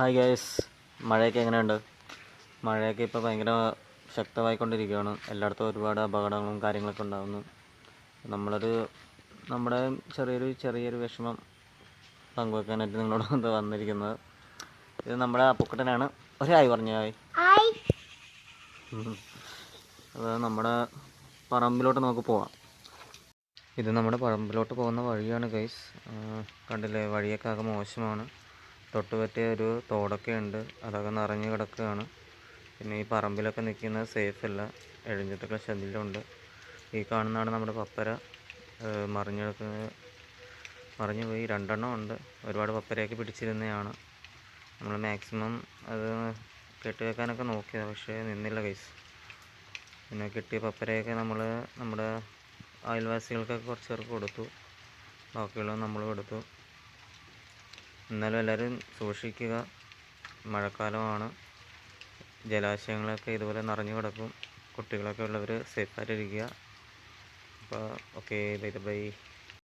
Hi guys മഴയൊക്കെ എങ്ങനെയുണ്ട്? മഴയൊക്കെ ഇപ്പോൾ ഭയങ്കര ശക്തമായിക്കൊണ്ടിരിക്കുകയാണ്. എല്ലായിടത്തും ഒരുപാട് അപകടങ്ങളും കാര്യങ്ങളൊക്കെ ഉണ്ടാകുന്നു നമ്മളൊരു നമ്മുടെ ചെറിയൊരു ചെറിയൊരു വിഷമം പങ്കുവെക്കാനായിട്ട് നിങ്ങളോട് വന്ന് വന്നിരിക്കുന്നത്. ഇത് നമ്മുടെ അപ്പുക്കുട്ടനാണ്. ഒരു ഹായ് പറഞ്ഞു ഹായ്. അത് നമ്മുടെ പറമ്പിലോട്ട് നമുക്ക് പോവാം. ഇത് നമ്മുടെ പറമ്പിലോട്ട് പോകുന്ന വഴിയാണ് ഗൈസ് കണ്ടില്ലേ? വഴിയൊക്കെ ആകെ മോശമാണ്. തൊട്ട് പറ്റിയ ഒരു തോടൊക്കെ ഉണ്ട്. അതൊക്കെ നിറഞ്ഞു കിടക്കുകയാണ്. പിന്നെ ഈ പറമ്പിലൊക്കെ നിൽക്കുന്നത് സേഫ് അല്ല. എഴുഞ്ഞിട്ടൊക്കെ ശല്യമുണ്ട്. ഈ കാണുന്നതാണ് നമ്മുടെ പപ്പര. മറിഞ്ഞു കിടക്കുന്നത്. മറിഞ്ഞു പോയി. രണ്ടെണ്ണം ഉണ്ട്. ഒരുപാട് പപ്പരയൊക്കെ പിടിച്ചിരുന്നതാണ്. നമ്മൾ മാക്സിമം അത് കെട്ടി വെക്കാനൊക്കെ നോക്കിയത് പക്ഷേ നിന്നില്ല കൈസ് പിന്നെ കിട്ടിയ പപ്പരയൊക്കെ നമ്മൾ നമ്മുടെ അയൽവാസികൾക്കൊക്കെ കുറച്ച് പേർക്ക് കൊടുത്തു. ബാക്കിയുള്ളത് നമ്മൾ കൊടുത്തു എന്നാലും എല്ലാവരും സൂക്ഷിക്കുക. മഴക്കാലമാണ്. ജലാശയങ്ങളൊക്കെ ഇതുപോലെ നിറഞ്ഞു കിടക്കും. കുട്ടികളൊക്കെ ഉള്ളവർ സേഫായിട്ടിരിക്കുക അപ്പോൾ ഓക്കെ ബൈ ബൈ